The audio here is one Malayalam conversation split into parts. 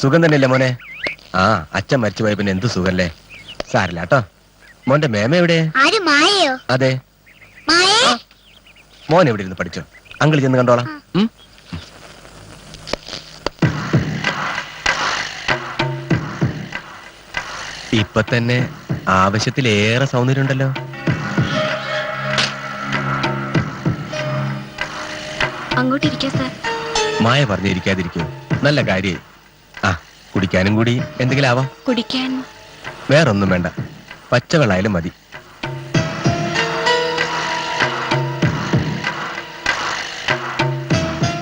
സുഖം തന്നെയല്ലേ മോനെ? ആ അച്ഛൻ മരിച്ചുപോയ പിന്നെ എന്ത് സുഖല്ലേ? സാരില്ല കേട്ടോ. മോന്റെ മേമ എവിടെ? ആര് മായയോ? അതെ. മായേ? മോൻ എവിടെ ഇരുന്ന് പഠിച്ചോ? അങ്കിൾ ചെന്ന് കണ്ടോളാം. ഉം? ഇപ്പൊ തന്നെ ആവശ്യത്തിലേറെ സൗന്ദര്യം ഉണ്ടല്ലോ അങ്ങോട്ട് ഇരിക്കാം സാർ. മായ പറഞ്ഞിരിക്കാതിരിക്കൂ. നല്ല കാര്യേ. കുടിക്കാനും കൂടി എന്തെങ്കിലും ആവാം. കുടിക്കാൻ. വേറൊന്നും വേണ്ട. പച്ചവെള്ളായാലും മതി.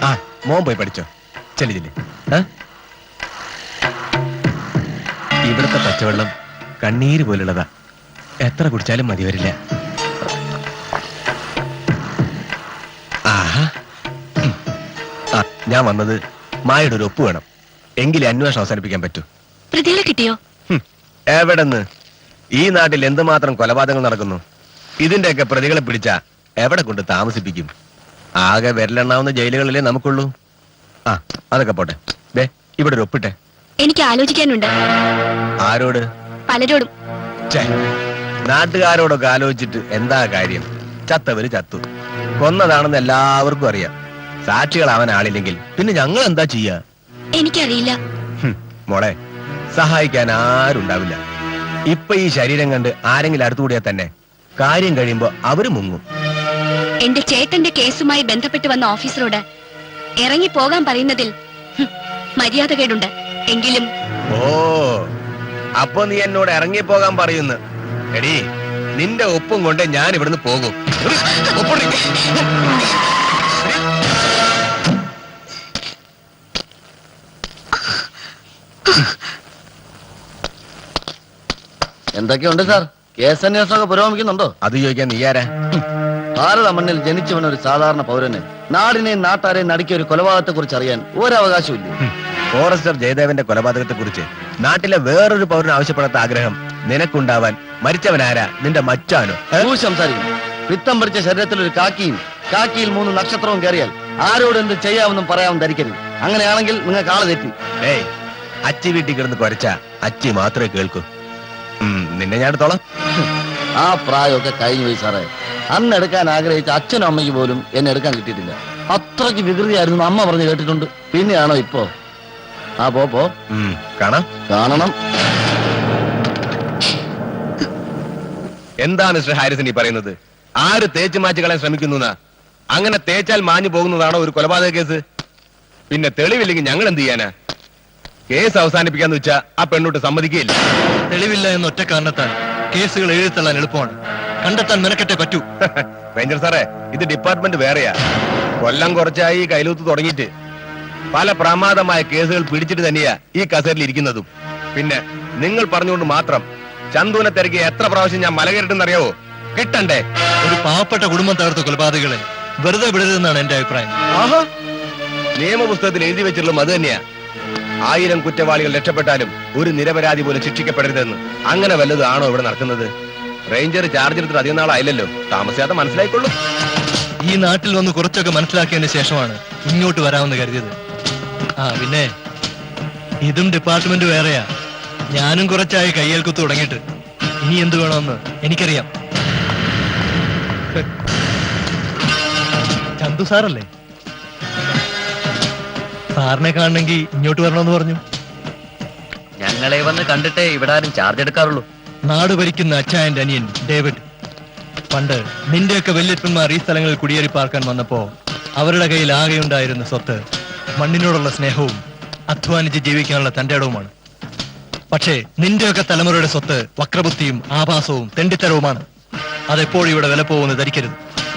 ആ മോൻ പോയി പഠിച്ചോ. ചെല്ലി ചെല്ലി? ഇവിടുത്തെ പച്ചവെള്ളം കണ്ണീര് പോലുള്ളതാ. എത്ര കുടിച്ചാലും മതി വരില്ല. ആഹാ. ആ ഞാൻ വന്നത് മായയുടെ ഒരു ഒപ്പ് വേണം. എങ്കിലേ അന്വേഷണം അവസാനിപ്പിക്കാൻ പറ്റൂ. പ്രതികളെ കിട്ടിയോ? എവിടെന്ന്? ഈ നാട്ടിൽ എന്തുമാത്രം കൊലപാതകങ്ങൾ നടക്കുന്നു? ഇതിന്റെയൊക്കെ പ്രതികളെ പിടിച്ച എവിടെ കൊണ്ട് താമസിപ്പിക്കും? ആകെ വിരലെണ്ണാവുന്ന ജയിലുകളിലേ നമുക്കുള്ളൂ. ആ അതൊക്കെ പോട്ടെ. ദേ ഇവിടെ ഒരു ഒപ്പിട്ടെ. എനിക്ക് ആലോചിക്കാനുണ്ട്. ആരോട്? പലരോടും. ഛേ, നാട്ടുകാരോടൊക്കെ ആലോചിച്ചിട്ട് എന്താ കാര്യം? ചത്തവര് ചത്തു. കൊന്നതാണെന്ന് എല്ലാവർക്കും അറിയാം. സാക്ഷികൾ അവൻ ആളില്ലെങ്കിൽ പിന്നെ ഞങ്ങൾ എന്താ ചെയ്യാ? എനിക്കറിയില്ല. മോളെ സഹായിക്കാൻ ആരുണ്ടാവില്ല. ഇപ്പൊ ഈ ശരീരം കണ്ട് ആരെങ്കിലും അടുത്തുകൂടിയാൽ തന്നെ കാര്യം കഴിയുമ്പോ അവർ മുങ്ങും. എന്റെ ചേട്ടന്റെ കേസുമായി ബന്ധപ്പെട്ട് വന്ന ഓഫീസറോട് ഇറങ്ങി പോകാൻ പറയുന്നതിൽ മര്യാദ കേടുണ്ട് എങ്കിലും ഓ അപ്പൊ നീ എന്നോട് ഇറങ്ങി പോകാൻ പറയുന്നു. എടി നിന്റെ ഒപ്പം കൊണ്ട് ഞാൻ ഇവിടുന്ന് പോകും. എന്തൊക്കെയുണ്ട് സാർ? കേസ് അന്വേഷണമൊക്കെ പുരോഗമിക്കുന്നുണ്ടോ? അത് ചോദിക്കാൻ നീ ആരാ? ഭാരത മണ്ണിൽ ജനിച്ചവൻ ഒരു സാധാരണ പൗരന്. നാടിനെയും നാട്ടാരെയും നടുക്കിയ ഒരു കൊലപാതകത്തെ കുറിച്ച് അറിയാൻ ഒരവകാശമില്ല ഫോറസ്റ്റർ ജയദേവന്റെ കൊലപാതകത്തെ കുറിച്ച് നാട്ടിലെ വേറൊരു പൗരൻ ആവശ്യപ്പെടാത്ത ആഗ്രഹം നിനക്കുണ്ടാവാൻ മരിച്ചവനാരാ നിന്റെ മച്ചാനോ? സംസാരിക്കും പിത്തം പിടിച്ച ശരീരത്തിൽ ഒരു കാക്കിയും കാക്കിയിൽ മൂന്ന് നക്ഷത്രവും കയറിയാൽ ആരോട് എന്ത് ചെയ്യാമെന്നും പറയാമെന്ന് ധരിക്കരുത്. അങ്ങനെയാണെങ്കിൽ നിങ്ങൾക്ക് കാളതെറ്റി തെറ്റി. ഏയ് അച്ചി വീട്ടിൽ കിടന്ന് കുരച്ച അച്ചി മാത്രമേ കേൾക്കൂ. നിന്നെ ഞാൻ എടുത്തോളാം. ആ പ്രായമൊക്കെ കഴിഞ്ഞു പോയി സാറേ. അന്ന് എടുക്കാൻ ആഗ്രഹിച്ച അച്ഛനും അമ്മയ്ക്ക് പോലും എന്നെ എടുക്കാൻ കിട്ടിയിട്ടില്ല. അത്രയ്ക്ക് വികൃതിയായിരുന്നു അമ്മ പറഞ്ഞ് കേട്ടിട്ടുണ്ട്. പിന്നെയാണോ ഇപ്പോ? ആ പോ പോ. കാണാം. കാണണം. എന്താ മിസ്റ്റർ ഹാരിസൺ ഈ പറയുന്നത്? ആര് തേച്ച് മാറ്റി കളയാൻ ശ്രമിക്കുന്നു അങ്ങനെ തേച്ചാൽ മാഞ്ഞു പോകുന്നതാണോ ഒരു കൊലപാതക കേസ്? പിന്നെ തെളിവില്ലെങ്കിൽ ഞങ്ങൾ എന്ത് ചെയ്യാനാ? കേസ് അവസാനിപ്പിക്കാന്ന് വെച്ചാ ആ പെണ്ണോട്ട് സമ്മതിക്കുകയില്ല തെളിവില്ല എന്ന ഒറ്റ കാരണത്താൽ കേസുകൾ എഴുതിത്തള്ളാൻ എളുപ്പമാണ്. കണ്ടെത്താൻ മെനക്കെട്ടേ പറ്റൂ. റേഞ്ചർ സാറേ ഇത് ഡിപ്പാർട്ട്മെന്റ് വേറെയാ. കൊല്ലം കുറച്ചായി കൈലൂത്ത് തുടങ്ങിയിട്ട്. പല പ്രമാദമായ കേസുകൾ പിടിച്ചിട്ട് തന്നെയാ ഈ കസേരയിൽ ഇരിക്കുന്നതും. പിന്നെ നിങ്ങൾ പറഞ്ഞുകൊണ്ട് മാത്രം ചന്തുവിനെ തിരക്കി എത്ര പ്രാവശ്യം ഞാൻ മലകയറിട്ടെന്നറിയാവോ? കിട്ടണ്ടേ? ഒരു പാവപ്പെട്ട കുടുംബം തകർത്ത കൊലപാതകളെ വെറുതെ വിടരുതെന്നാണ് എന്റെ അഭിപ്രായം. ആഹാ. നിയമപുസ്തകത്തിൽ എഴുതി വെച്ചിട്ടുള്ള അത് തന്നെയാ. ആയിരം കുറ്റവാളികൾ രക്ഷപ്പെട്ടാലും ഒരു നിരപരാധി പോലും ശിക്ഷിക്കപ്പെടരുതെന്ന് അങ്ങനെ വല്ലതും ആണോ ഇവിടെ നടക്കുന്നത്? റേഞ്ചർ ചാർജ് എടുത്തിട്ട് അധികം നാളായില്ലല്ലോ. താമസിയാതെ മനസ്സിലായിക്കൊള്ളൂ. ഈ നാട്ടിൽ വന്ന് കുറച്ചൊക്കെ മനസ്സിലാക്കിയതിന് ശേഷമാണ് ഇങ്ങോട്ട് വരാമെന്ന് കരുതിയത്. ആ പിന്നെ ഇതും ഡിപ്പാർട്ട്മെന്റ് വേറെയാ. ഞാനും കുറച്ചായി കയ്യേൽക്കുത്ത് തുടങ്ങിയിട്ട്. ഇനി എന്ത് വേണമെന്ന് എനിക്കറിയാം. ചന്തു സാറല്ലേ? സാറിനെ കാണണമെങ്കിൽ ഇങ്ങോട്ട് വരണമെന്ന് പറഞ്ഞു. ഞങ്ങളെ വന്ന് കണ്ടിട്ടേ ഇവിടെ ആരും ചാർജ് എടുക്കാറുള്ളൂ. നാട് ഭരിക്കുന്ന അച്ഛായന്റെ അനിയൻ ഡേവിഡ്. പണ്ട് നിന്റെയൊക്കെ വല്യപ്പന്മാർ ഈ സ്ഥലങ്ങളിൽ കുടിയേറി പാർക്കാൻ വന്നപ്പോ അവരുടെ കയ്യിൽ ആകെയുണ്ടായിരുന്ന സ്വത്ത് മണ്ണിനോടുള്ള സ്നേഹവും അധ്വാനിച്ച് ജീവിക്കാനുള്ള തന്റെ ഇടവുമാണ്. പക്ഷേ നിന്റെയൊക്കെ തലമുറയുടെ സ്വത്ത് വക്രബുദ്ധിയും ആഭാസവും തെണ്ടിത്തരവുമാണ്. അതെപ്പോഴും ഇവിടെ വില പോകുമെന്ന് ധരിക്കരുത്.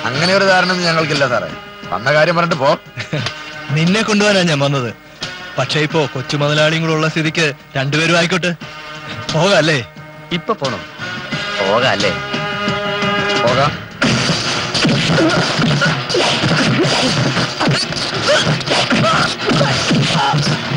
അങ്ങനെ ഒരു ധാരണ ഞങ്ങൾക്കില്ല സാറേ. വന്ന കാര്യം പറഞ്ഞിട്ട് പോ. നിന്നെ കൊണ്ടുവരാൻ ഞാൻ വന്നത്. പക്ഷേ ഇപ്പോ കൊച്ചു മുതലാളിയും കൂടെ ഉള്ള സ്ഥിതിക്ക് രണ്ടുപേരും ആയിക്കോട്ടെ. പോകാല്ലേ? ഇപ്പൊ പോണം. പോകാല്ലേ? പോകാം. Ah!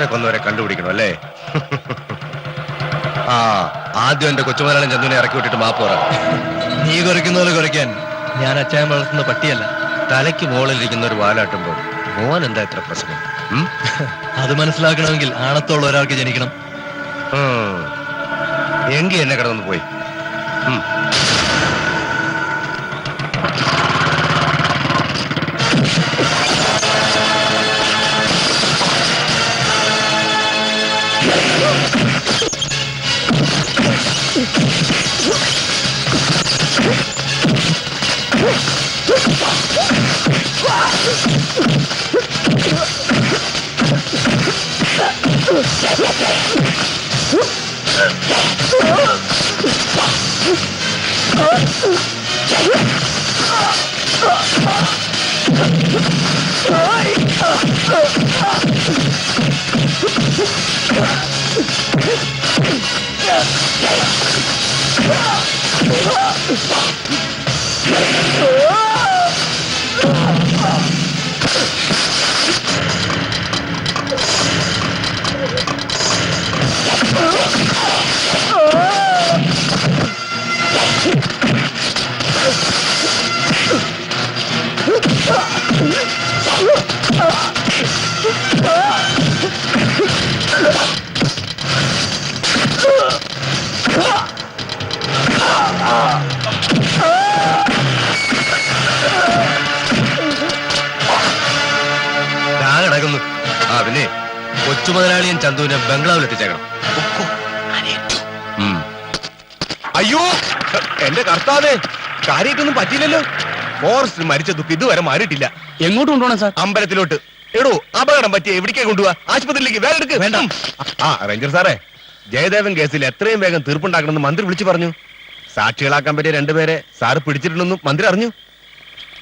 മോന് ഫോറസ്റ്റിനെ കൊന്നവരെ കണ്ടുപിടിക്കണം അല്ലേ? ആ ആദ്യം എന്റെ കൊച്ചുമലയാളം ചന്ദുവിനെ ഇറക്കി വിട്ടിട്ട് മാപ്പ് പറ. നീ കുറയ്ക്കുന്ന പോലെ കുറയ്ക്കാൻ ഞാൻ അച്ചായൻ വളർത്തുന്ന പട്ടിയല്ല. തലയ്ക്ക് മുകളിലിരിക്കുന്ന ഒരു വാലാട്ടുമ്പോൾ മോൻ എന്താ ഇത്ര പ്രശ്നം? അത് മനസ്സിലാക്കണമെങ്കിൽ ആണത്തോളം ഒരാൾക്ക് ജനിക്കണം. എങ്കി എന്നെ കിടന്നു പോയി. ഉം. Oh! ദാ കൊച്ചു മുതലാളിയും ചന്തുവിനെ ബംഗ്ലാവിൽ എത്തിച്ചേക്കണം. അയ്യോ എന്റെ കർത്താവേ കാര്യമായിട്ടൊന്നും പറ്റിയില്ലല്ലോ. ഫോറസ്റ്റ് മരിച്ച ദുഃഖം ഇതുവരെ മാറിയിട്ടില്ല. എങ്ങോട്ട് കൊണ്ടുപോകണം സാർ? അമ്പലത്തിലോട്ട്. എടോ അപകടം പറ്റിയ എവിടേക്ക് കൊണ്ടുപോവാ? ആശുപത്രിയിലേക്ക് വേറെ എടുക്ക്. വേണ്ട. ആ റേഞ്ചർ സാറേ ജയദേവൻ കേസിൽ എത്രയും വേഗം തീർപ്പുണ്ടാക്കണമെന്ന് മന്ത്രി വിളിച്ചു പറഞ്ഞു. സാക്ഷികളാക്കാൻ പറ്റിയ രണ്ടുപേരെ സാറ് പിടിച്ചിട്ടുണ്ടെന്നും മന്ത്രി അറിഞ്ഞു.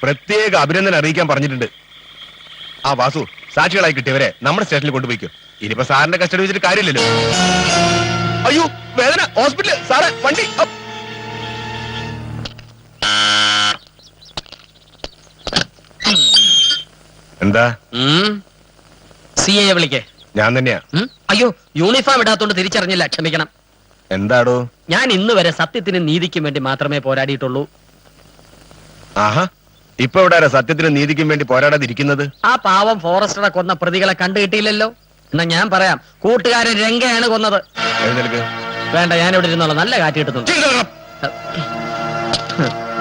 പ്രത്യേക അഭിനന്ദനം അറിയിക്കാൻ പറഞ്ഞിട്ടുണ്ട്. ആ വാസു സാക്ഷികളായി കിട്ടിയവരെ നമ്മുടെ സ്റ്റേഷനിൽ കൊണ്ടുപോയിക്കോ. ഇനിയിപ്പോ സാറിന്റെ കസ്റ്റഡി വെച്ചിട്ട് കാര്യമില്ലല്ലോ. അയ്യോ വേദന ഹോസ്പിറ്റൽ സാറേ വണ്ടി എന്താ? സി എ വിളിക്കേ. ഞാൻ തന്നെയാ. അയ്യോ യൂണിഫോം ഇടാത്തോണ്ട് തിരിച്ചറിഞ്ഞില്ല ക്ഷമിക്കണം. എന്താടോ? ഞാൻ ഇന്ന് വരെ സത്യത്തിനും നീതിക്കും വേണ്ടി മാത്രമേ പോരാടിയിട്ടുള്ളൂ. ആഹാ ഇപ്പൊ ഇവിടെ സത്യത്തിനും നീതിക്കും വേണ്ടി പോരാടാതിരിക്കുന്നത്? ആ പാവം ഫോറസ്റ്ററെ കൊന്ന പ്രതികളെ കണ്ടു കിട്ടിയില്ലല്ലോ. എന്നാ ഞാൻ പറയാം കൂട്ടുകാരൻ രംഗയാണ് കൊന്നത്. വേണ്ട ഞാൻ ഇവിടെ ഇരുന്നോളാം. നല്ല കാറ്റ് കിട്ടുന്നുണ്ട്.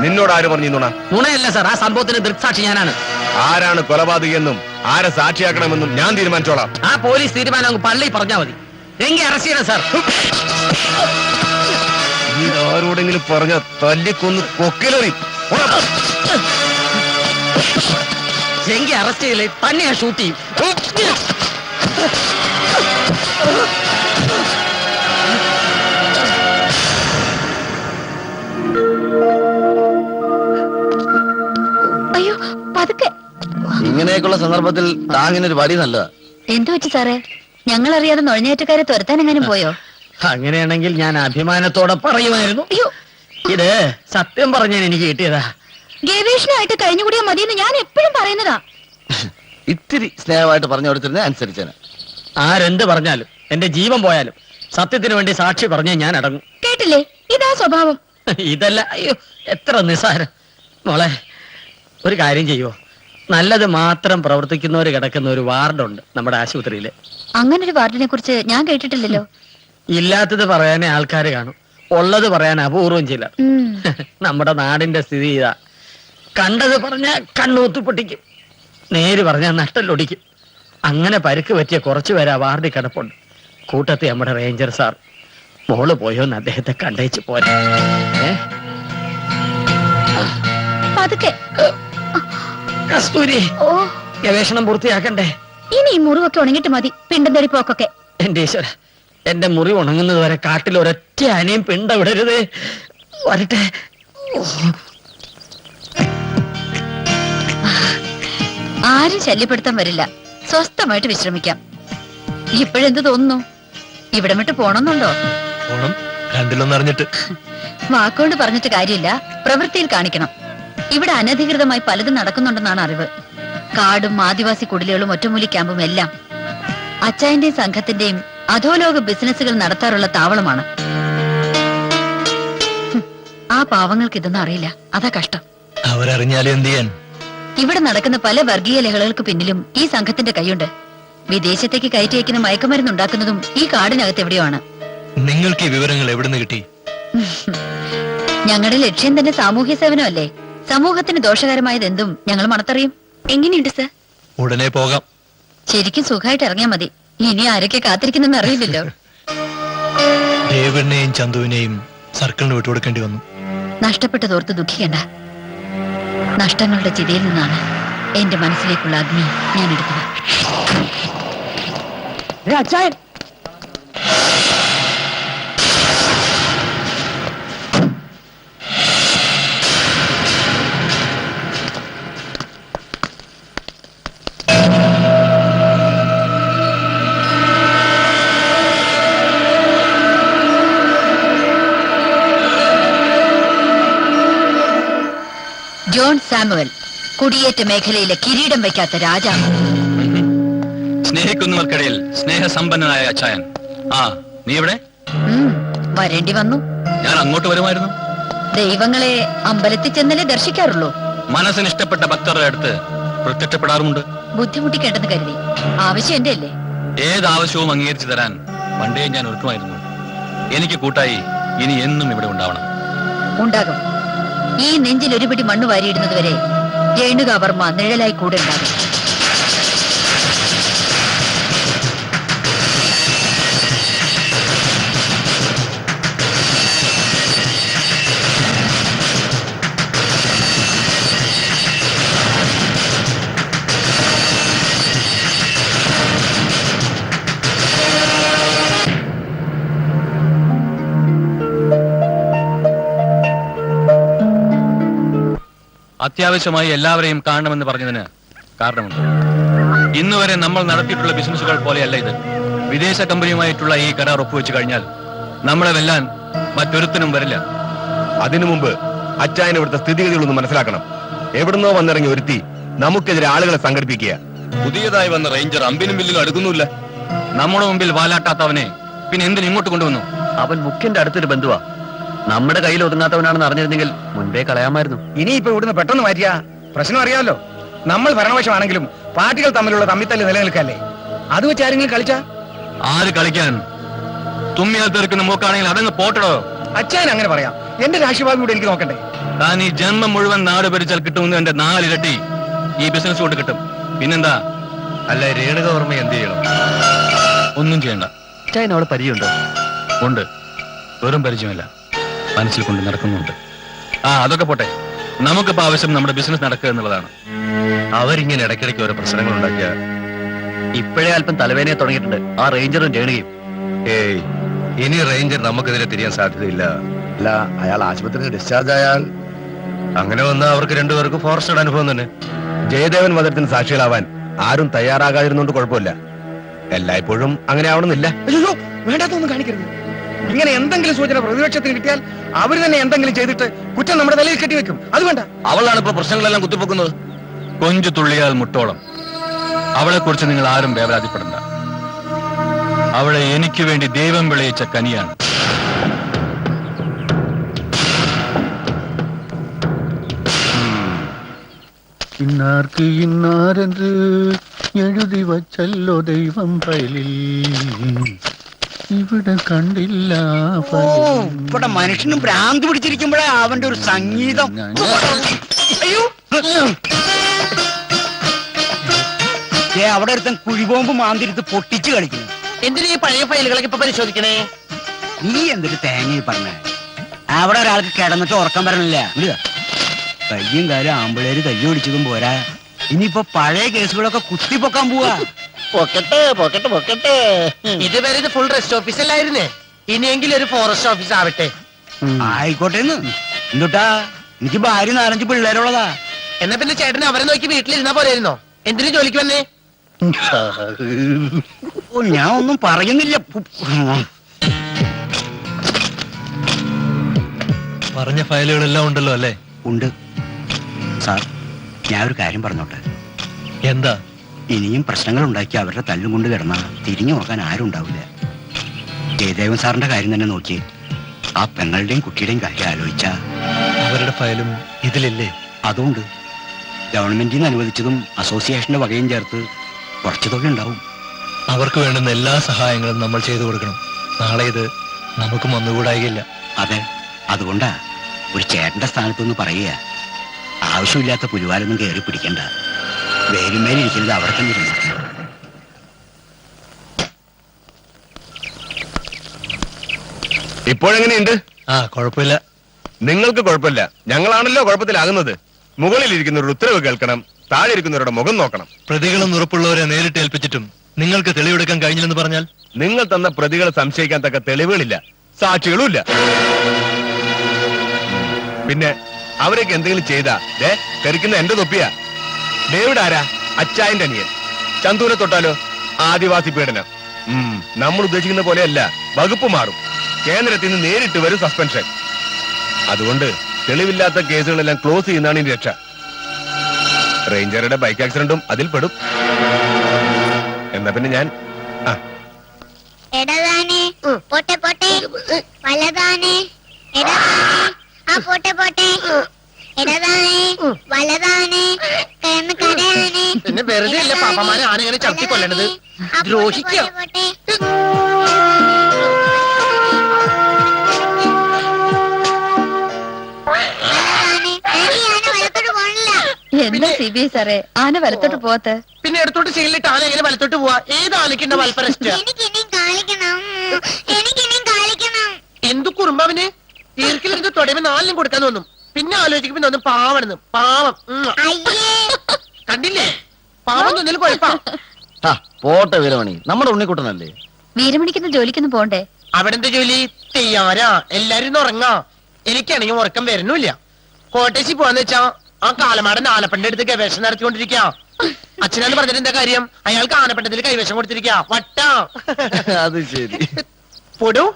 നിന്നോട് ആര് പറഞ്ഞു നുണ നുണയല്ല സാർ ആ സംഭവത്തിന് ദൃക്സാക്ഷി ഞാനാണ്. ആരാണ് കൊലപാതകയെന്നും ആരെ സാക്ഷിയാക്കണമെന്നും ഞാൻ തീരുമാനിച്ചോളാം. ആ പോലീസ് തീരുമാനം പള്ളി പറഞ്ഞാൽ മതി. രംഗ അറസ്റ്റ് ചെയ്യണം സാർ. ആരോടെങ്കിലും പറഞ്ഞ തല്ലിക്കൊന്ന് കൊക്കിലെറി. രംഗ അറസ്റ്റ് ചെയ്യില്ലേ? തന്നെ ഷൂട്ട് ചെയ്യും. അയ്യോ പതുക്കെ. ഇങ്ങനെയൊക്കെയുള്ള സന്ദർഭത്തിൽ താങ്ങിനൊരു വടി നല്ലതാ. എന്തു വെച്ചു സാറേ? ഞങ്ങൾ അറിയാതെ നുഴഞ്ഞേറ്റക്കാരെ തുരത്താൻ എങ്ങനെ പോയോ? അങ്ങനെയാണെങ്കിൽ ഞാൻ അഭിമാനത്തോടെ പറയുമായിരുന്നു. അയ്യോ. ഇത് സത്യം പറഞ്ഞാൽ എനിക്ക് കിട്ടിയതാ. ഗവേഷണമായിട്ട് കഴിഞ്ഞുകൂടിയാ മതിയെന്ന് ഞാൻ എപ്പോഴും പറയുന്നതാ. ഇത്തിരി സ്നേഹമായിട്ട് പറഞ്ഞു കൊടുത്തിരുന്നേ അനുസരിച്ചേനെ. ആരെന്ത് പറഞ്ഞാലും എന്റെ ജീവൻ പോയാലും സത്യത്തിന് വേണ്ടി സാക്ഷി പറഞ്ഞേ ഞാൻ അടങ്ങും. കേട്ടില്ലേ? ഇതാ സ്വഭാവം. ഇതല്ല അയ്യോ എത്ര നിസ്സാരം. മോളെ ഒരു കാര്യം ചെയ്യുവോ? നല്ലത് മാത്രം പ്രവർത്തിക്കുന്നവർ കിടക്കുന്ന ഒരു വാർഡുണ്ട് നമ്മുടെ ആശുപത്രിയിൽ ഒരു വാർഡിനെ കുറിച്ച് ഞാൻ കേട്ടിട്ടില്ലല്ലോ. ഇല്ലാത്തത് പറയാനേ ആൾക്കാർ കാണും. ഉള്ളത് പറയാൻ അപൂർവം ചിലർ. ഉം. നമ്മുടെ നാടിന്റെ സ്ഥിതി ഇതാ. കണ്ടത് പറഞ്ഞ കണ്ണൂത്ത് പൊട്ടിക്കും. നേര് പറഞ്ഞാൽ നട്ടല്ലൊടിക്കും. അങ്ങനെ പരുക്ക് പറ്റിയ കുറച്ചു പേര് ആ വാർഡിൽ കിടപ്പുണ്ട്. കൂട്ടത്തിൽ നമ്മുടെ റേഞ്ചർ സാർ. മോൾ പോയോന്ന് അദ്ദേഹത്തെ കണ്ടേച്ച് പോരെ. പതുക്കെ. കസ്തൂരി ഓ. ഗവേഷണം പൂർത്തിയാക്കണ്ടേ? ഇനി ഈ മുറിവൊക്കെ ഉണങ്ങിട്ട് മതി. പിണ്ടന്തൊരു പോക്കൊക്കെ. എന്റെ ഈശ്വര എന്റെ മുറി ഉണങ്ങുന്നത് വരെ കാട്ടിൽ ഒരൊറ്റ അനയും പിണ്ട വിടരുത് വരട്ടെ. ആരും ശല്യപ്പെടുത്താൻ വരില്ല. സ്വസ്ഥമായിട്ട് വിശ്രമിക്കാം. ഇപ്പോഴെന്ത് തോന്നുന്നു? ഇവിടെ വിട്ട് പോണമെന്നുണ്ടോ വാക്കുകൊണ്ട് പറഞ്ഞിട്ട് കാര്യമില്ല. പ്രവൃത്തിയിൽ കാണിക്കണം. ഇവിടെ അനധികൃതമായി പലതും നടക്കുന്നുണ്ടെന്നാണ് അറിവ്. കാടും ആദിവാസി കുടിലുകളും ഒറ്റമൂലി ക്യാമ്പും എല്ലാം അച്ചായന്റെയും സംഘത്തിന്റെയും അധോലോക ബിസിനസ്സുകൾ നടത്താറുള്ള താവളമാണ്. ആ പാവങ്ങൾക്ക് ഇതൊന്നും അറിയില്ല. അതാ കഷ്ടം. അവരറിഞ്ഞാലും എന്ത് ചെയ്യാൻ? ഇവിടെ നടക്കുന്ന പല വർഗീയ ലഹളകൾക്ക് പിന്നിലും ഈ സംഘത്തിന്റെ കൈയുണ്ട്. വിദേശത്തേക്ക് കയറ്റി അയക്കുന്ന മയക്കുമരുന്ന് ഉണ്ടാക്കുന്നതും ഈ കാടിനകത്ത് എവിടെയാണ് നിങ്ങൾക്ക് ഈ വിവരങ്ങൾ എവിടുന്ന് കിട്ടി? ഞങ്ങളുടെ ലക്ഷ്യം തന്നെ സാമൂഹ്യ സേവനമല്ലേ? സമൂഹത്തിന് ദോഷകരമായത് എന്തും ഞങ്ങൾ മണത്തറിയും. എങ്ങനെയുണ്ട് സർ? ഉടനെ പോകാം. ശരിക്കും സുഖമായിട്ട് ഇറങ്ങിയാ മതി. ഇനി ആരൊക്കെ കാത്തിരിക്കുന്നെന്ന് അറിയില്ലല്ലോ. ദേവണ്ണയും ചന്തുവിനെയും സർക്കിളിന് വിട്ടുകൊടുക്കേണ്ടി വന്നു. നഷ്ടപ്പെട്ടതോർത്ത് ദുഃഖിക്കണ്ട. നഷ്ടങ്ങളുടെ ചിതയിൽ നിന്നാണ് എന്റെ മനസ്സിലേക്കുള്ള അഗ്നി ഞാൻ എടുത്തത്. ജോൺ സാമുവൽ കുടിയേറ്റ മേഖലയിലെ കിരീടം വയ്ക്കാത്ത രാജാവ് സ്നേഹിക്കുന്നവർക്കിടയിൽ സ്നേഹസമ്പന്നനായ അച്ചായൻ. ആ നീ എവിടെ? വരേണ്ടി വന്നു. ഞാൻ അങ്ങോട്ട് വരുമായിരുന്നു. ദൈവങ്ങളെ അമ്പലത്തിൽ ചെന്നല്ലേ ദർശിക്കാറുള്ളൂ. മനസ്സിന് ഇഷ്ടപ്പെട്ട ഭക്തരുടെ അടുത്ത് പ്രത്യക്ഷപ്പെടാറുമുണ്ട്. ബുദ്ധിമുട്ടിക്കേണ്ടെന്ന് കരുതി. ആവശ്യം എന്റെ അല്ലേ ഏത് ആവശ്യവും അംഗീകരിച്ചു തരാൻ പണ്ടേ ഞാൻ ഒരുക്കുമായിരുന്നു. എനിക്ക് കൂട്ടായി ഇനി എന്നും ഇവിടെ ഉണ്ടാവണം. ഉണ്ടാകും. ഈ നെഞ്ചിൽ ഒരു പിടി മണ്ണ് വാരിയിടുന്നത് വരെ രേണുകാവർമ്മ നിഴലായി കൂടെ ഉണ്ടാകും അത്യാവശ്യമായി എല്ലാവരെയും കാണണമെന്ന് പറഞ്ഞതിന് കാരണമുണ്ട്. ഇന്നുവരെ നമ്മൾ നടത്തിയിട്ടുള്ള ബിസിനസ്സുകൾ പോലെയല്ല ഇത്. വിദേശ കമ്പനിയുമായിട്ടുള്ള ഈ കരാർ ഒപ്പുവെച്ച് കഴിഞ്ഞാൽ നമ്മളെ വെല്ലാൻ മറ്റൊരുത്തനും വരില്ല. അതിനു മുമ്പ് അച്ചായൻ ഇവിടുത്തെ സ്ഥിതിഗതികളൊന്ന് മനസ്സിലാക്കണം. എവിടുന്നോ വന്നിറങ്ങി ഒരുത്തി നമുക്കെതിരെ ആളുകളെ സംഘടിപ്പിക്കുക. പുതിയതായി വന്ന റേഞ്ചർ അമ്പിനും ബില്ലിൽ അടുക്കുന്നില്ല നമ്മുടെ മുമ്പിൽ വാലാട്ടാത്തവനെ പിന്നെ എന്തിനു ഇങ്ങോട്ട് കൊണ്ടുവന്നു? അവൻ മുഖ്യന്റെ അടുത്തൊരു ബന്ധുവാ. നമ്മുടെ കയ്യിൽ ഒതുങ്ങാത്തവനാണെന്ന് അറിഞ്ഞിരുന്നെങ്കിൽ മുൻപേ കളയാമായിരുന്നു. ഇനിയിപ്പോ ഇവിടുന്ന് പെട്ടെന്ന് മാറ്റിയാ പ്രശ്നം അറിയാമല്ലോ നമ്മൾ ഭരണപക്ഷമാണെങ്കിലും പാർട്ടികൾ തമ്മിലുള്ള തമ്മിത്തല്ല് നിലനിൽക്കല്ലേ? അത് വെച്ച് ആരെങ്കിലും കളിച്ചാ? ആര് കളിക്കാൻ? തുമ്മിയാൽ തീർക്കുന്ന മൂക്കാണെങ്കിൽ അതങ്ങ് പോട്ടടോ. അച്ഛൻ അങ്ങനെ പറയാം. എന്റെ രാഷ്ട്രീയ കൂടെ എനിക്ക് നോക്കണ്ടേ? താൻ ഈ ജന്മം മുഴുവൻ നാട് ഭരിച്ചാൽ കിട്ടുമെന്ന് എന്റെ നാലിരട്ടി ഈ ബിസിനസ് കൊണ്ട് കിട്ടും. പിന്നെന്താ? അല്ല രേണുക ഓർമ്മ എന്ത് ചെയ്യണം? ഒന്നും ചെയ്യണ്ട. അച്ഛൻ അവിടെ പരിചയമുണ്ടോ? ഉണ്ട്. വെറും പരിചയമല്ല. മനസ്സിൽ കൊണ്ട് നടക്കുന്നുണ്ട്. ആ അതൊക്കെ പോട്ടെ. നമുക്കിപ്പോ ആവശ്യം നമ്മുടെ ബിസിനസ് നടക്കുക എന്നുള്ളതാണ്. അവരിങ്ങനെ ഇടയ്ക്കിടയ്ക്ക് ഓരോ പ്രശ്നങ്ങൾ ഉണ്ടാക്കിയ ഇപ്പോഴേ അല്പം തലവേനയെ തുടങ്ങിയിട്ടുണ്ട്. ആ റേഞ്ചറും രേണുകയും ഏയ് ഇനി റേഞ്ചർ നമുക്കെതിരെ തിരിയാൻ സാധ്യതയില്ല. അല്ല അയാൾ ആശുപത്രിയിൽ ഡിസ്ചാർജ് ആയാൽ അങ്ങനെ വന്നാൽ അവർക്ക് രണ്ടുപേർക്കും ഫോറസ്റ്റഡ് അനുഭവം തന്നെ. ജയദേവൻ വധത്തിന് സാക്ഷികളാവാൻ ആരും തയ്യാറാകാതിരുന്നോണ്ട് കുഴപ്പമില്ല. എല്ലായ്പ്പോഴും അങ്ങനെ ആവണമെന്നില്ല. വേണ്ടാത്തൊന്നും കാണിക്കരുത്. ഇങ്ങനെ എന്തെങ്കിലും സൂചന പ്രതിപക്ഷത്തിന് കിട്ടിയാൽ അവർ തന്നെ എന്തെങ്കിലും ചെയ്തിട്ട് കുറ്റം നമ്മുടെ തലയിൽ കെട്ടി കെട്ടിവെക്കും. അത് വേണ്ട. അവളാണ് ഇപ്പൊ പ്രശ്നങ്ങളെല്ലാം കുത്തിപ്പൊക്കുന്നത്? കൊഞ്ചു തുള്ളിയാൽ മുട്ടോളം. അവളെ കുറിച്ച് നിങ്ങൾ ആരും വേവലാതിപ്പെടണ്ട. അവളെ എനിക്ക് വേണ്ടി ദൈവം വിളയിച്ച കനിയാണ്. ഇന്നാർക്ക് ഇന്നാരെന്ത്? എഴുതി വച്ചല്ലോ ദൈവം ഫയലിൽ. ഇവിടെ കണ്ടില്ല. ഇവിടെ മനുഷ്യന് ഭ്രാന്ത് പിടിച്ചിരിക്കുമ്പോഴേ അവന്റെ ഒരു സംഗീതം. അയ്യോ! ദേ, അവിടെ ഒരുത്തൻ കുഴിബോംബ് മാന്തിരുത്ത് പൊട്ടിച്ചു കളിക്കുന്നു. എന്തിനാ ഈ പഴയ ഫയലുകളൊക്കെ ഇപ്പൊ പരിശോധിക്കണേ? നീ എന്തൊരു തേങ്ങ പറഞ്ഞ? അവിടെ ഒരാൾക്ക് കിടന്നിട്ട് ഉറക്കം വരണില്ല. കയ്യും കാലും ആമ്പിളേര് കയ്യോടിച്ചതും പോരാ. ഇനിയിപ്പോ പഴയ കേസുകളൊക്കെ കുത്തിപ്പൊക്കാൻ പോവാ. പൊക്കട്ടെ പൊക്കട്ടെ പൊക്കട്ടെ ഇതുവരെ ഇത് ഫുൾ റെസ്റ്റ് ഓഫീസ് അല്ലായിരുന്നേ? ഇനിയെങ്കിലും ഒരു ഫോറസ്റ്റ് ഓഫീസ് ആവട്ടെ. ആയിക്കോട്ടെ എന്തുട്ടാ? എനിക്ക് ഭാര്യ നാലഞ്ച് പിള്ളേരുള്ളതാ. എന്നാ പിന്നെ ചേട്ടൻ അവരെ നോക്കി വീട്ടിലിരുന്നാ പോരായിരുന്നോ എന്തിനു ജോലിക്ക് വന്നേ? ഓ, ഞാൻ ഒന്നും പറയുന്നില്ല. പറഞ്ഞ ഫയലുകളെല്ലാം ഉണ്ടല്ലോ അല്ലേ? ഉണ്ട്. സാർ ഞാൻ ഒരു കാര്യം പറഞ്ഞോട്ടെ. എന്താ? ഇനിയും പ്രശ്നങ്ങൾ ഉണ്ടാക്കി അവരുടെ തല്ലും കൊണ്ട് കിടന്നാൽ തിരിഞ്ഞു നോക്കാൻ ആരും ഉണ്ടാവില്ല. ജയദേവൻ സാറിന്റെ കാര്യം തന്നെ നോക്കി. ആ പെങ്ങളുടെയും കുട്ടിയുടെയും കാര്യം ആലോചിച്ച. അവരുടെ ഫയലും ഇതിലല്ലേ? അതുകൊണ്ട് ഗവൺമെന്റിന് അനുവദിച്ചതും അസോസിയേഷന്റെ വകയും ചേർത്ത് കുറച്ച് തുക ഉണ്ടാവും. അവർക്ക് വേണ്ടുന്ന എല്ലാ സഹായങ്ങളും നമ്മൾ ചെയ്തു കൊടുക്കണം. നാളെ ഇത് നമുക്കും വന്നുകൂടായില്ല അതെ അതുകൊണ്ടാ ഒരു ചേട്ടന്റെ സ്ഥാനത്തൊന്ന് പറയുക. ആവശ്യമില്ലാത്ത പുലിവാലൊന്നും കയറി പിടിക്കണ്ട. വേലുമേലിരിക്കുന്നത് അവിടെ തന്നെ ഇരുന്നു ഇപ്പോഴെങ്ങനെയുണ്ട്? ആ കുഴപ്പമില്ല. നിങ്ങൾക്ക് കുഴപ്പമില്ല. ഞങ്ങളാണല്ലോ കുഴപ്പത്തിലാകുന്നത്. മുകളിൽ ഇരിക്കുന്നവരുടെ ഉത്തരവ് കേൾക്കണം താഴെ ഇരിക്കുന്നവരുടെ മുഖം നോക്കണം. പ്രതികളും ഉറപ്പുള്ളവരെ നേരിട്ട് ഏൽപ്പിച്ചിട്ടും നിങ്ങൾക്ക് തെളിവെടുക്കാൻ കഴിഞ്ഞില്ലെന്ന് പറഞ്ഞാൽ? നിങ്ങൾ തന്ന പ്രതികളെ സംശയിക്കാൻ തക്ക തെളിവുകളില്ല സാക്ഷികളുമില്ല. പിന്നെ അവരൊക്കെ എന്തെങ്കിലും ചെയ്താ ഏ കരിക്കുന്ന എന്റെ തൊപ്പിയാ. ഡേവിഡ് ആരാ? അച്ചായന്റെ അനിയൻ. ചന്തുവിനെ തൊട്ടാലോ? ആദിവാസി പീഡനം. നമ്മൾ ഉദ്ദേശിക്കുന്ന പോലെയല്ല. വകുപ്പ് മാറും. കേന്ദ്രത്തിൽ നിന്ന് നേരിട്ട് വരും സസ്പെൻഷൻ അതുകൊണ്ട് തെളിവില്ലാത്ത കേസുകളെല്ലാം ക്ലോസ് ചെയ്യുന്നതാണ് ഇനി രക്ഷ. റേഞ്ചറുടെ ബൈക്ക് ആക്സിഡന്റും അതിൽ പെടും. എന്നാ പിന്നെ ഞാൻ? എടതാനെ പോട്ടെ പോട്ടെ. വലതാനെ എടതാനെ ആ പോട്ടെ പോട്ടെ. പിന്നെ വെറുതെ അല്ല പാപ്പമാരെ ഇങ്ങനെ ചവിട്ടി കൊല്ലണത്? ദ്രോഹിക്കോ. എന്താ സി ബി ഐ സാറേ? ആന വലത്തോട്ട് പോവാത്ത? പിന്നെ എടുത്തോട്ട് ചെയ്യലിട്ട് ആന എങ്ങനെ വലത്തോട്ട് പോവാ. ഏത് ആനയ്ക്കുണ്ട വൽപ്പരസ്റ്റ് എന്തു കുറുമ്പവന്? ഈർക്കിലിരുന്ന് തൊടയുമ്പോ നാലിനും കൊടുക്കാൻ തോന്നും. പിന്നെ ആലോചിക്കുമ്പോ തോന്നും പാവണെന്ന്. പാവം. ഉം. കണ്ടില്ലേ? പാവം തോന്നിയാലും കുഴപ്പാ. ആ പോട്ടെ വീരമണി. നമ്മുടെ ഉണ്ണിക്കുട്ടനല്ലേ? വീരമണിക്കുന്ന ജോലിക്കൊന്നും പോണ്ടേ? അവിടെ എന്താ ജോലി? തെയ്യാരാ എല്ലാരും ഉറങ്ങാ. എനിക്കാണെങ്കിൽ ഉറക്കം വരുന്നില്ല കോട്ടേശി പോവാന്ന് വെച്ചാ ആ കാലമാടൻ ആലപ്പന്റെ അടുത്ത് ഗവേഷണം നടത്തിക്കൊണ്ടിരിക്കാ. അച്ഛനാന്ന് പറഞ്ഞിട്ട് എന്താ കാര്യം? അയാൾക്ക് ആനപ്പണ്ടത്തിൽ കൈവശം കൊടുത്തിരിക്കാ. വട്ടാ. അത് ശരി. പൊടു.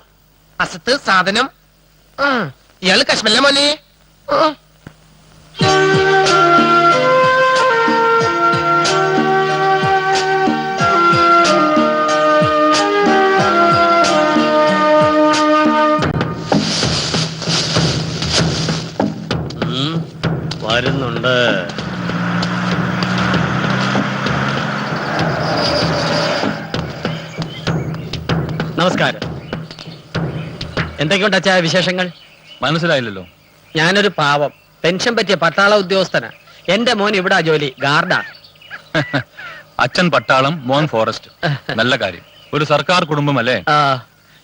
അസത്ത് സാധനം. ഉം. ഇയാൾ കശ്മല്ല മോനെ. വരുന്നുണ്ട്. നമസ്കാരം. എന്തൊക്കെയുണ്ട് അച്ഛാ വിശേഷങ്ങൾ? മനസ്സിലായില്ലല്ലോ. ഞാനൊരു പാവം. പെൻഷൻ പറ്റിയ പട്ടാള ഉദ്യോഗസ്ഥനാ. എന്റെ മോൻ ഇവിടാ ജോലി. ഗാർഡാ. അച്ഛൻ പട്ടാളം മോൻ ഫോറസ്റ്റ്. നല്ല കാര്യം. ഒരു സർക്കാർ കുടുംബം അല്ലേ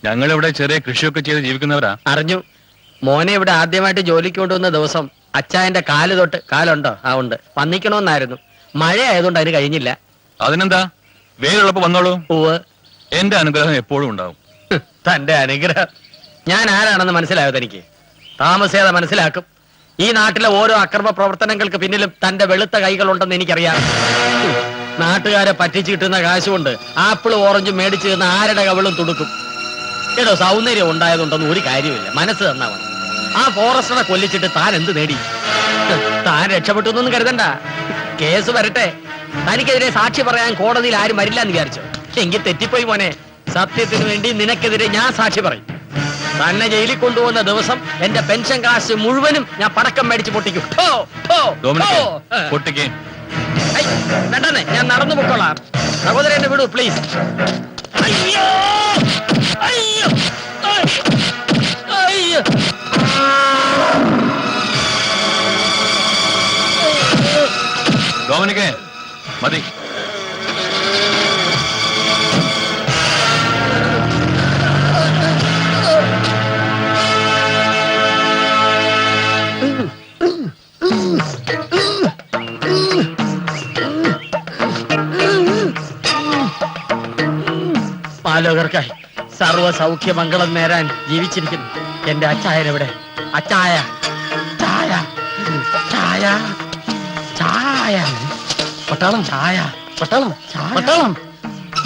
ഞങ്ങൾ ഇവിടെ ചെറിയ കൃഷിയൊക്കെ ചെയ്ത് ജീവിക്കുന്നവരാ. അറിഞ്ഞു. മോനെ ഇവിടെ ആദ്യമായിട്ട് ജോലിക്ക് കൊണ്ടുവന്ന ദിവസം അച്ചായന്റെ കാൽ തൊട്ട് കാലുണ്ടോ? ആ ഉണ്ട്. വന്നിക്കണമെന്നായിരുന്നു മഴ ആയതുകൊണ്ട് അതിന് കഴിഞ്ഞില്ല. അതിനെന്താ? വേരുള്ളപ്പോ വന്നോളൂ. പൂവ് എന്റെ അനുഗ്രഹം എപ്പോഴും ഉണ്ടാവും. തന്റെ അനുഗ്രഹം. ഞാൻ ആരാണെന്ന് മനസ്സിലായോ തനിക്ക്? താമസേത മനസ്സിലാക്കും. ഈ നാട്ടിലെ ഓരോ അക്രമ പ്രവർത്തനങ്ങൾക്ക് പിന്നിലും തന്റെ വെളുത്ത കൈകളുണ്ടെന്ന് എനിക്കറിയാം. നാട്ടുകാരെ പറ്റിച്ചു കിട്ടുന്ന കാശുകൊണ്ട് ആപ്പിളും ഓറഞ്ചും മേടിച്ചു തന്ന ആരുടെ കവിളും തുടുക്കും. ഏതോ സൗന്ദര്യം ഉണ്ടായതുണ്ടെന്ന് ഒരു കാര്യമില്ല മനസ്സ് തന്നാ ആ ഫോറസ്റ്ററെ കൊല്ലിച്ചിട്ട് താൻ എന്ത് നേടി? താൻ രക്ഷപ്പെട്ടു എന്നൊന്നും കരുതണ്ട. കേസ് വരട്ടെ. തനിക്കെതിരെ സാക്ഷി പറയാൻ കോടതിയിൽ ആരും വരില്ല എന്ന് വിചാരിച്ചു? എങ്കിൽ തെറ്റിപ്പോയി മോനെ. സത്യത്തിന് വേണ്ടി നിനക്കെതിരെ ഞാൻ സാക്ഷി പറയും. തന്നെ ജയിലിൽ കൊണ്ടുപോകുന്ന ദിവസം എന്റെ പെൻഷൻ കാശ് മുഴുവനും ഞാൻ പടക്കം മേടിച്ച് പൊട്ടിക്കും. വേണ്ടെന്നേ ഞാൻ നടന്നു പൊക്കോളാം. സഹോദരൻ എന്നെ വിടൂ പ്ലീസ്. അയ്യോ അയ്യോ അയ്യോ. ഡോമിനിക്ക് മതി. മാലോകർക്കായി സർവ സൗഖ്യമംഗളം നേരാൻ ജീവിച്ചിരിക്കുന്നു. എന്റെ അച്ചായനെവിടെ? അച്ചായ ചായ ചായ ചായ. പട്ടാളം ചായ പട്ടാളം പട്ടാളം.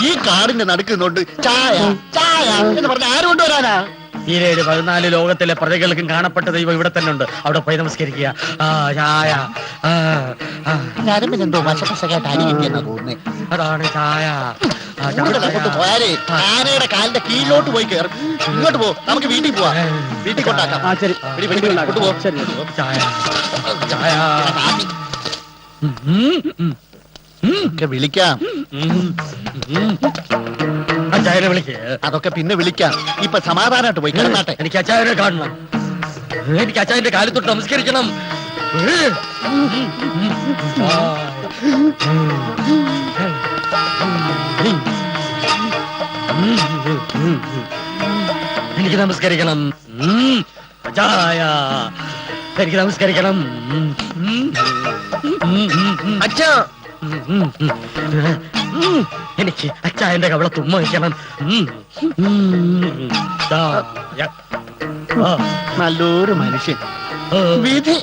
ഈ കാടിന്റെ നടുക്കുന്നുണ്ട് ചായ ചായ എന്ന് പറഞ്ഞ ആരും കൊണ്ടുവരാനാ ഈരേഴ് പതിനാല് ലോകത്തിലെ പ്രജകൾക്കും കാണപ്പെട്ട ദൈവം ഇവിടെ തന്നെ ഉണ്ട്. അവിടെ പോയി നമസ്കരിക്കുക. ആ ചായ ആ, ആ, അതാണ് ചായ. കൂടുതൽ അങ്ങോട്ട്. പോയാലേ ആനയുടെ കാലിന്റെ കീഴിലോട്ട് പോയി കയറും. ഇങ്ങോട്ട് പോ. നമുക്ക് വീട്ടിൽ പോവാം. വീട്ടിൽ കൊണ്ടാക്കാം. പിടി, പിടി, പിടി, കൊണ്ടുപോ. ചായ. ചായ. ആട്ടി. ഉം, ഉം, ഉം, ഉം, വിളിക്കാം. അച്ചായനെ വിളിക്ക്. അതൊക്കെ പിന്നെ വിളിക്കാം. ഇപ്പൊ സമാധാനമായിട്ട് പോയി കിടന്നാട്ടെ. എനിക്ക് അച്ചായനെ കാണണം. എനിക്ക് അച്ചായന്റെ കാലിൽ നമസ്കരിക്കണം. നമസ്കരിക്കണം എനിക്ക് നമസ്കരിക്കണം. അച്ചായ എനിക്ക് നമസ്കരിക്കണം അച്ഛ എനിക്ക് അച്ചായന്റെ കവള തുമ്മ വയ്ക്കണം. നല്ലൊരു മനുഷ്യൻ വിധി.